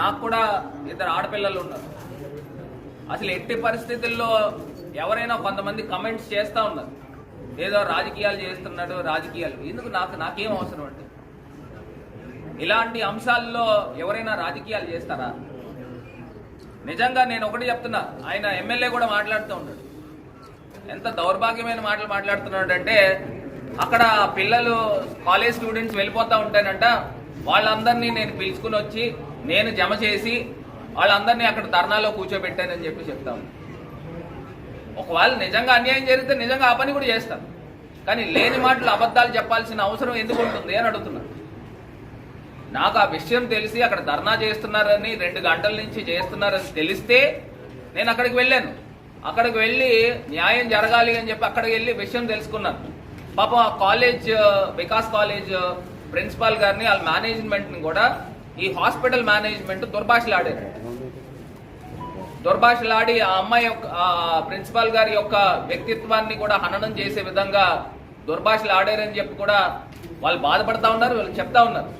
నాకు కూడా ఇద్దరు ఆడపిల్లలు ఉన్నారు. అసలు ఎట్టి పరిస్థితుల్లో ఎవరైనా కొంతమంది కమెంట్స్ చేస్తూ ఉన్నారు. ఏదో రాజకీయాలు చేస్తున్నాడు రాజకీయాలు. ఎందుకు నాకు నాకేం అవసరం అంటే ఇలాంటి అంశాల్లో ఎవరైనా రాజకీయాలు చేస్తారా? నిజంగా నేను ఒకటి చెప్తున్నా ఆయన ఎమ్మెల్యే కూడా మాట్లాడుతూ ఉన్నాడు. ఎంత దౌర్భాగ్యమైన మాటలు మాట్లాడుతున్నాడు అంటే అక్కడ పిల్లలు కాలేజ్ స్టూడెంట్స్ వెళ్ళిపోతూ ఉంటానంట వాళ్ళందరినీ నేను పిలుచుకుని వచ్చి నేను జమ చేసి వాళ్ళందరినీ అక్కడ ధర్నాలో కూర్చోబెట్టానని చెప్పి చెప్తాను ఒకవేళ నిజంగా అన్యాయం జరిగితే నిజంగా ఆ పని కూడా చేస్తాను కానీ లేని మాటలు అబద్ధాలు చెప్పాల్సిన అవసరం ఎందుకు ఉంటుంది అని అడుగుతున్నాను నాకు ఆ విషయం తెలిసి అక్కడ ధర్నా చేస్తున్నారని రెండు గంటల నుంచి చేస్తున్నారని తెలిస్తే నేను అక్కడికి వెళ్ళాను. అక్కడికి వెళ్ళి న్యాయం జరగాలి అని చెప్పి అక్కడికి వెళ్ళి విషయం తెలుసుకున్నాను. పాపం ఆ కాలేజ్ వికాస్ కాలేజ్ ప్రిన్సిపాల్ గారిని వాళ్ళ మేనేజ్మెంట్ని కూడా ఈ హాస్పిటల్ మేనేజ్మెంట్ దుర్భాషలాడారు. దుర్భాషలాడి ఆ అమ్మాయి యొక్క ప్రిన్సిపాల్ గారి యొక్క వ్యక్తిత్వాన్ని కూడా హననం చేసే విధంగా దుర్భాషలు ఆడారని చెప్పి కూడా వాళ్ళు బాధపడతా ఉన్నారు వాళ్ళు చెప్తా ఉన్నారు.